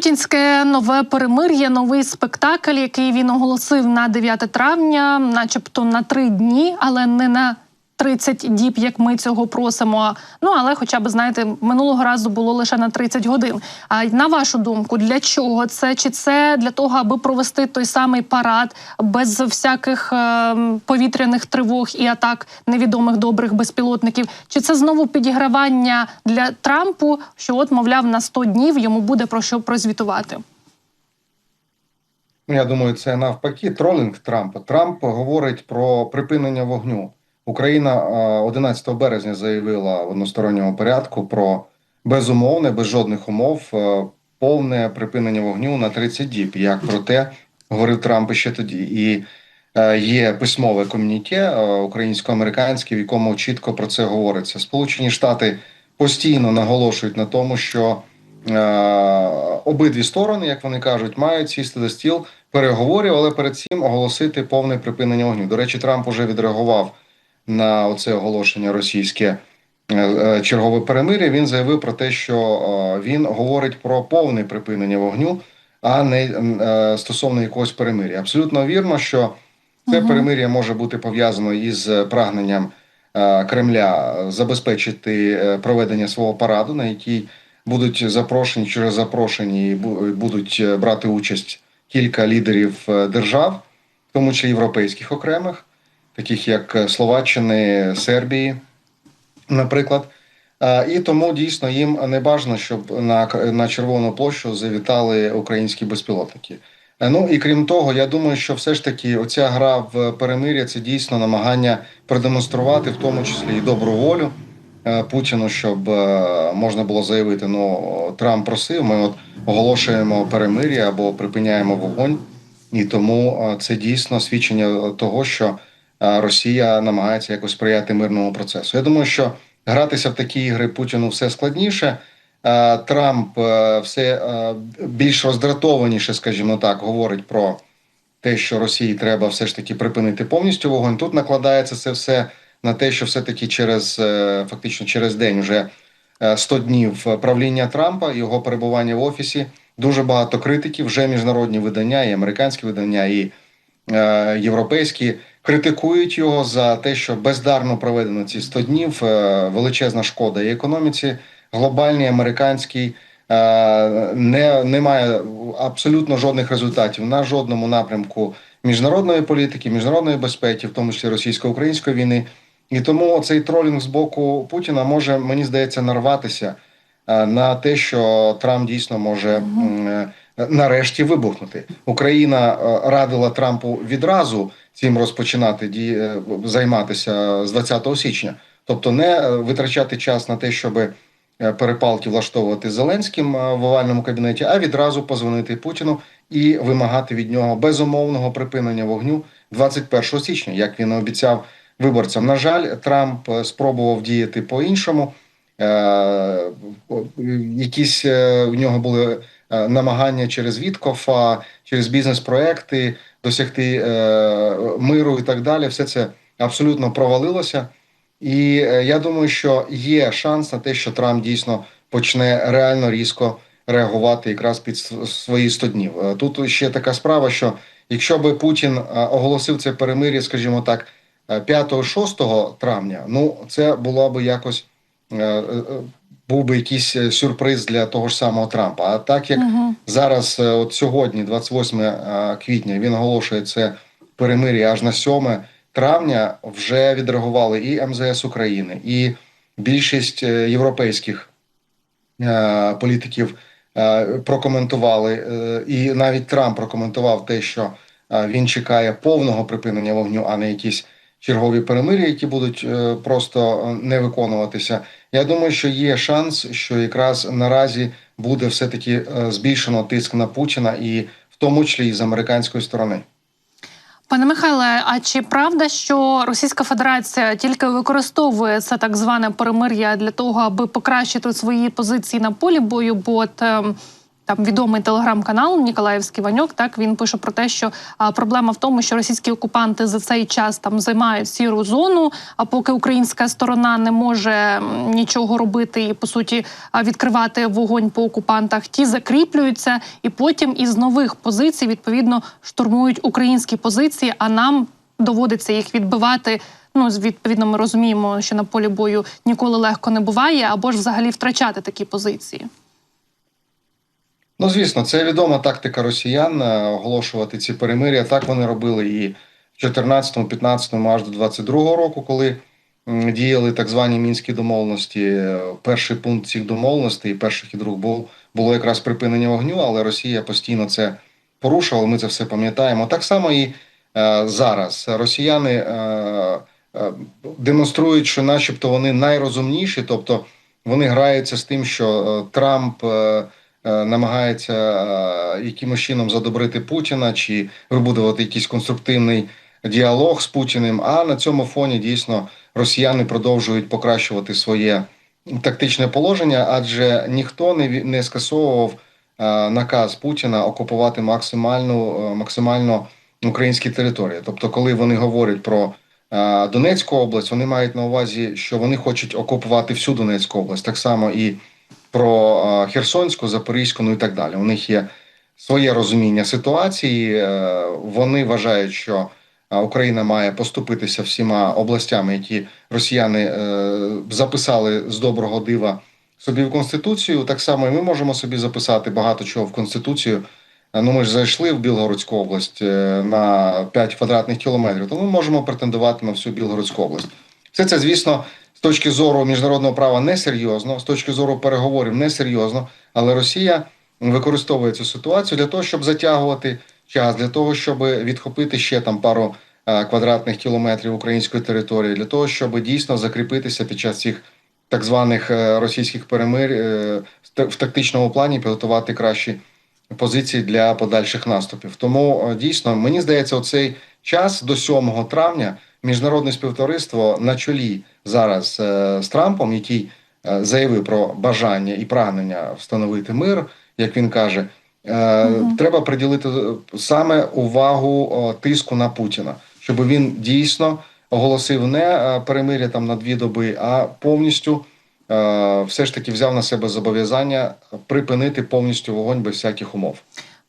Путінське нове перемир'я, новий спектакль, який він оголосив на 9 травня, начебто на три дні, але не на 30 діб, як ми цього просимо. Ну але, хоча б знаєте, минулого разу було лише на 30 годин. А на вашу думку, для чого це? Чи це для того, аби провести той самий парад без всяких е, повітряних тривог і атак невідомих добрих безпілотників? Чи це знову підігравання для Трампу, що от, мовляв, на 100 днів йому буде про що прозвітувати? Ну, Я думаю, це навпаки тролінг Трампа. Трамп говорить про припинення вогню. Україна е, 11 березня заявила в односторонньому порядку про безумовне, без жодних умов, е, повне припинення вогню на 30 діб. Як про те говорив Трамп ще тоді. І е, є письмове ком'юніке е, українсько-американське, в якому чітко про це говориться. Сполучені Штати постійно наголошують на тому, що е, обидві сторони, як вони кажуть, мають сісти за стіл переговорів, але перед цим оголосити повне припинення вогню. До речі, Трамп уже відреагував на оце оголошення російське е, е, чергове перемир'я. Він заявив про те, що е, він говорить про повне припинення вогню, а не стосовно якогось перемир'я. Абсолютно вірно, що це перемир'я може бути пов'язано із прагненням Кремля забезпечити проведення свого параду, на який будуть запрошені через запрошені і будуть брати участь кілька лідерів держав, в тому числі європейських окремих, таких як е, Словаччини, Сербії, наприклад. І тому дійсно їм не бажано, щоб на, на Червону площу завітали українські безпілотники. Е, Ну і крім того, я думаю, що все ж таки оця гра в перемир'я це дійсно намагання продемонструвати, в тому числі і добру волю е, Путіну, щоб можна було заявити: ну Трамп просив, ми от оголошуємо перемир'я або припиняємо вогонь, і тому це дійсно свідчення того, що Росія намагається якось сприяти мирному процесу. Я думаю, що гратися в такі ігри Путіну все складніше. Трамп е, все е, більш роздратованіше, скажімо так, говорить про те, що Росії треба все ж таки припинити повністю вогонь. Тут накладається це все на те, що все-таки через е, фактично через день вже е, 100 днів правління Трампа, його перебування в офісі. Дуже багато критиків, вже міжнародні видання, і американські видання, і європейські критикують його за те, що бездарно проведено ці 100 днів. е, величезна шкода і економіці, глобальній, американській. е, Не, немає абсолютно жодних результатів на жодному напрямку міжнародної політики, міжнародної безпеки, в тому числі російсько-української війни. І тому цей тролінг з боку Путіна може, мені здається, нарватися на те, що Трамп дійсно може е, нарешті вибухнути. Україна е, радила Трампу відразу цим розпочинати ді- е, займатися з 20 січня, тобто не е, витрачати час на те, щоб перепалки влаштовувати з Зеленським е, в овальному кабінеті, а відразу позвонити Путіну і вимагати від нього безумовного припинення вогню 21 січня, як він обіцяв виборцям. На жаль, Трамп е, спробував діяти по-іншому. Е, Якісь е, в нього були е, намагання через Віткофа, через бізнес-проекти досягти е, миру і так далі. Все це абсолютно провалилося. І е, я думаю, що є шанс на те, що Трамп дійсно почне реально різко реагувати якраз під свої 100 днів. Е, Тут ще така справа, що якщо би Путін е, оголосив це перемир'я, скажімо так, е, 5-6 травня, ну це було би якось е, е, був би якийсь е, сюрприз для того ж самого Трампа. А так як Угу. зараз, е, от сьогодні, 28 е, квітня, він оголошує це перемир'я аж на 7 травня, вже відреагували і МЗС України, і більшість е, європейських е, політиків е, прокоментували, е, і навіть Трамп прокоментував те, що е, він чекає повного припинення вогню, а не якісь чергові перемир'я, які будуть е, просто е, не виконуватися. Я думаю, що є шанс, що якраз наразі буде все таки е, збільшено тиск на Путіна, і в тому числі і з американської сторони. Пане Михайле, а чи правда, що Російська Федерація тільки використовує це так зване перемир'я для того, аби покращити свої позиції на полі бою? Бо от, ем, там відомий телеграм-канал Ніколаївський Ваньок. Так він пише про те, що а, проблема в тому, що російські окупанти за цей час там займають сіру зону. А поки українська сторона не може нічого робити і по суті відкривати вогонь по окупантах, ті закріплюються, і потім із нових позицій відповідно штурмують українські позиції. А нам доводиться їх відбивати. Ну, відповідно, ми розуміємо, що на полі бою ніколи легко не буває, або ж взагалі втрачати такі позиції. Ну, звісно, це відома тактика росіян е, оголошувати ці перемир'я. Так вони робили і в 14-му, 15-му, аж до 22-го року, коли діяли так звані мінські домовленості. Е, Перший пункт цих домовленостей, перших і других був було якраз припинення вогню, але Росія постійно це порушувала. Ми це все пам'ятаємо. Так само і е, зараз росіяни е, е, демонструють, що, начебто, вони найрозумніші, тобто вони граються з тим, що е, Трамп. е, намагається е, якимось чином задобрити Путіна чи вибудувати якийсь конструктивний діалог з Путіним. А на цьому фоні дійсно росіяни продовжують покращувати своє тактичне положення, адже ніхто не, не скасовував е, наказ Путіна окупувати максимальну е, максимально українські території. Тобто, коли вони говорять про е, Донецьку область, вони мають на увазі, що вони хочуть окупувати всю Донецьку область, так само і про е, Херсонську, Запорізьку, ну і так далі. У них є своє розуміння ситуації. е, Вони вважають, що е, Україна має поступитися всіма областями, які росіяни записали з доброго дива собі в конституцію. Так само і ми можемо собі записати багато чого в конституцію. Ну, ми ж зайшли в Білгородську область на 5 квадратних кілометрів, то ми можемо претендувати на всю Білгородську область. Все це, звісно, з точки зору міжнародного права несерйозно, з точки зору переговорів несерйозно, але Росія використовує цю ситуацію для того, щоб затягувати час, для того, щоб відхопити ще там пару е, квадратних кілометрів української території, для того, щоб дійсно закріпитися під час цих так званих е, російських перемир е, в тактичному плані, підготувати кращі позиції для подальших наступів. Тому дійсно мені здається, оцей час до 7 травня міжнародне співтовариство на чолі зараз е, з Трампом, який е, заявив про бажання і прагнення встановити мир, як він каже. Мгм. Треба приділити саме увагу тиску на Путіна, щоб він дійсно оголосив не перемир'я там на дві доби, а повністю все ж таки взяв на себе зобов'язання припинити повністю вогонь без всяких умов.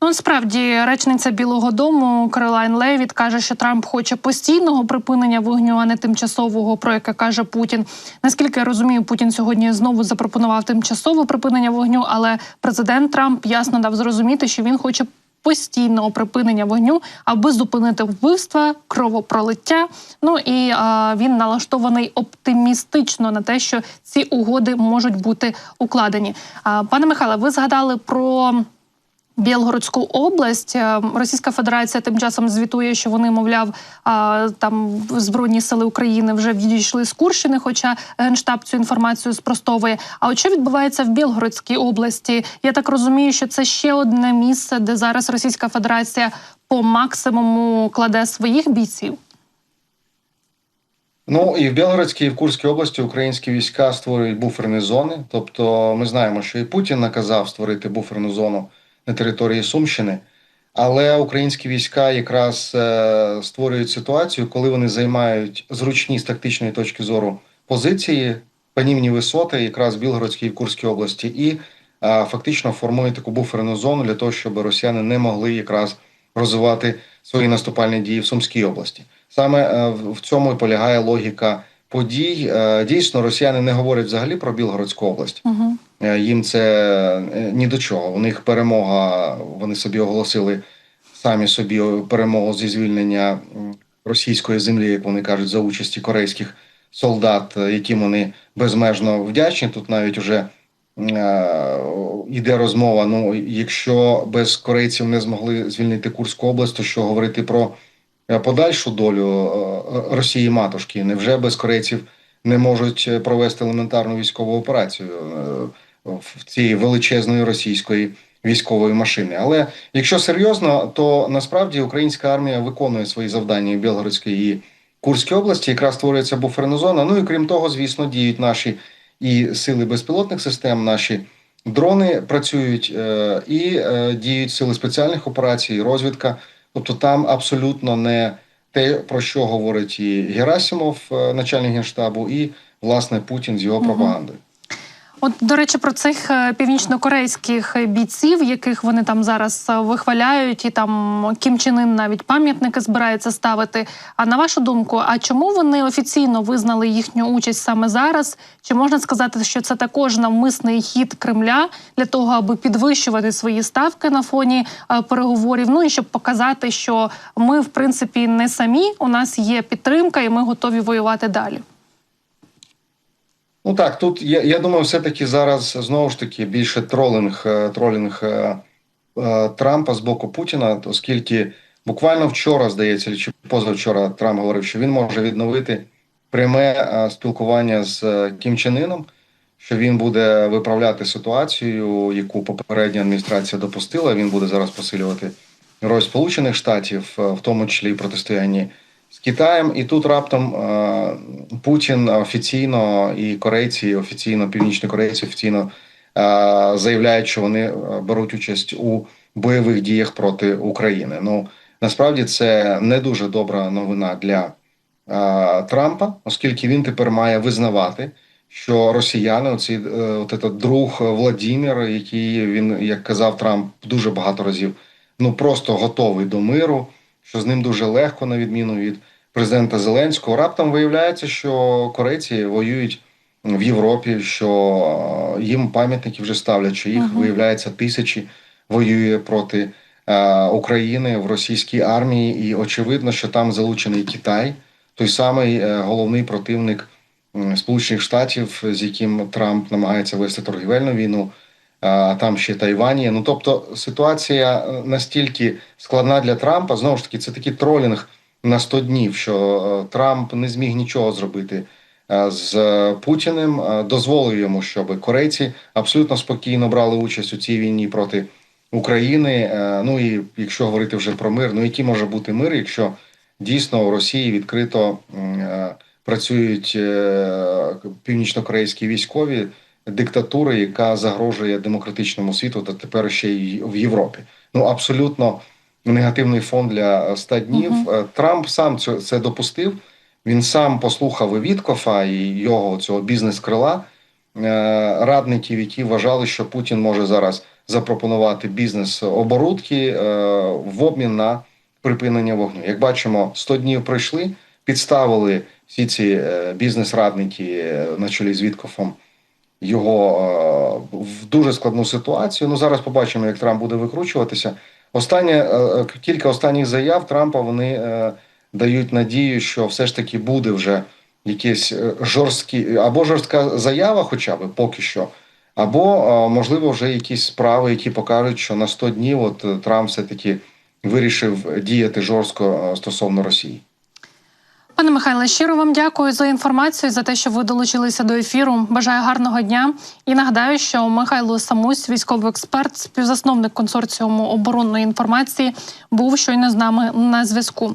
Ну, насправді, речниця Білого Дому Каролайн Левіт каже, що Трамп хоче постійного припинення вогню, а не тимчасового, про яке каже Путін. Наскільки я розумію, Путін сьогодні знову запропонував тимчасове припинення вогню, але президент Трамп ясно дав зрозуміти, що він хоче. Постійного припинення вогню, аби зупинити вбивства, кровопролиття. Ну і а, він налаштований оптимістично на те, що ці угоди можуть бути укладені. А, пане Михайле, ви згадали про Білгородську область Е, Російська Федерація тим часом звітує, що вони, мовляв, там збройні сили України вже відійшли з Курщини, хоча генштаб цю інформацію спростовує. А от що відбувається в Білгородській області? Я так розумію, що це ще одне місце, де зараз Російська Федерація по максимуму кладе своїх бійців. Ну і в Білгородській, і в Курській області українські війська створюють буферні зони. Тобто, ми знаємо, що і Путін наказав створити буферну зону на території Сумщини, але українські війська якраз е, створюють ситуацію, коли вони займають зручні з тактичної точки зору позиції, панівні висоти, якраз в Білгородській і Курській області, і е, фактично формують таку буферну зону для того, щоб росіяни не могли якраз розвивати свої наступальні дії в Сумській області. Саме е, в цьому і полягає логіка подій. Е, Дійсно, росіяни не говорять взагалі про Білгородську область. Угу. Їм це е, ні до чого. У них перемога. Вони собі оголосили самі собі перемогу зі звільнення російської землі, як вони кажуть, за участі корейських солдат, яким вони безмежно вдячні. Тут навіть уже йде розмова. Ну, якщо без корейців не змогли звільнити Курську область, то що говорити про подальшу долю е, Росії матушки? Невже без корейців не можуть е, провести елементарну військову операцію е, в цієї величезної російської військової машини? Але якщо серйозно, то насправді українська армія виконує свої завдання в Білгородській і Курській області, якраз створюється буферна зона. Ну і крім того, звісно, діють наші і сили безпілотних систем, наші Дрони працюють е, і е, діють сили спеціальних операцій, розвідка. Тобто там абсолютно не те, про що говорить і Герасимов, е, начальник генштабу, і власне Путін з його пропагандою. От, до речі, про цих е, північнокорейських бійців, яких вони там зараз е, вихваляють, і там Кім Чен Ын навіть пам'ятники збирається ставити. А на вашу думку, а чому вони офіційно визнали їхню участь саме зараз? Чи можна сказати, що це також навмисний хід Кремля для того, аби підвищувати свої ставки на фоні е, переговорів? Ну і щоб показати, що ми, в принципі, не самі, у нас є підтримка, і ми готові воювати далі. Ну так, тут я, я думаю, все-таки зараз знову ж таки більше тролинг, е, тролінг е, е, Трампа з боку Путіна, оскільки буквально вчора, здається, чи позавчора Трамп говорив, що він може відновити пряме спілкування з Кім Чен Іном, що він буде виправляти ситуацію, яку попередня адміністрація допустила. Він буде зараз посилювати роль Сполучених Штатів, в тому числі і протистоянні з Китаєм, і тут раптом е, Путін офіційно і корейці, офіційно північні корейці офіційно е, заявляють, що вони е, беруть участь у бойових діях проти України. Ну насправді це не дуже добра новина для Трампа, оскільки він тепер має визнавати, що росіяни, оці от этот друг Владімір, який він, як казав Трамп, дуже багато разів, ну просто готовий до миру що з ним дуже легко, на відміну від президента Зеленського. Раптом виявляється, що корейці воюють в Європі, що е, їм пам'ятники вже ставлять, що їх Мгм. виявляється тисячі воює проти е, України в російській армії, і очевидно, що там залучений Китай, той самий е, головний противник Сполучених Штатів, з яким Трамп намагається вести торгівельну війну а там ще Тайвань. Ну тобто ситуація е, настільки складна для Трампа. Знову ж таки, це такий тролінг на 100 днів, що е, Трамп не зміг нічого зробити е, з Путіним. Дозволив йому, щоб корейці абсолютно спокійно брали участь у цій війні проти України. Ну і якщо говорити вже про мир, ну який може бути мир, якщо дійсно у Росії відкрито працюють північнокорейські військові диктатури, яка загрожує демократичному світу, та тепер ще й в Європі. Ну абсолютно негативний фон для 100 днів. Мгм. Е, Трамп сам це, це допустив. Він сам послухав Віткофа і його цього бізнес-крила е, радників, які вважали, що Путін може зараз запропонувати бізнес оборудки е, в обмін на припинення вогню. Як бачимо, 100 днів пройшли, підставили всі ці е, бізнес-радники е, на чолі з Віткофом його е, в дуже складну ситуацію. Ну зараз побачимо, як Трамп буде викручуватися. Останнє е, е, кілька останніх заяв Трампа вони дають надію, що все ж таки буде вже якісь жорсткі або жорстка заява, хоча б поки що, або можливо вже якісь справи, які покажуть, що на 100 днів от Трамп все таки вирішив діяти жорстко стосовно Росії. Пане Михайле, щиро вам дякую за інформацію, за те, що ви долучилися до ефіру. Бажаю гарного дня. І нагадаю, що Михайло Самусь, військовий експерт, співзасновник консорціуму оборонної інформації, був щойно з нами на зв'язку.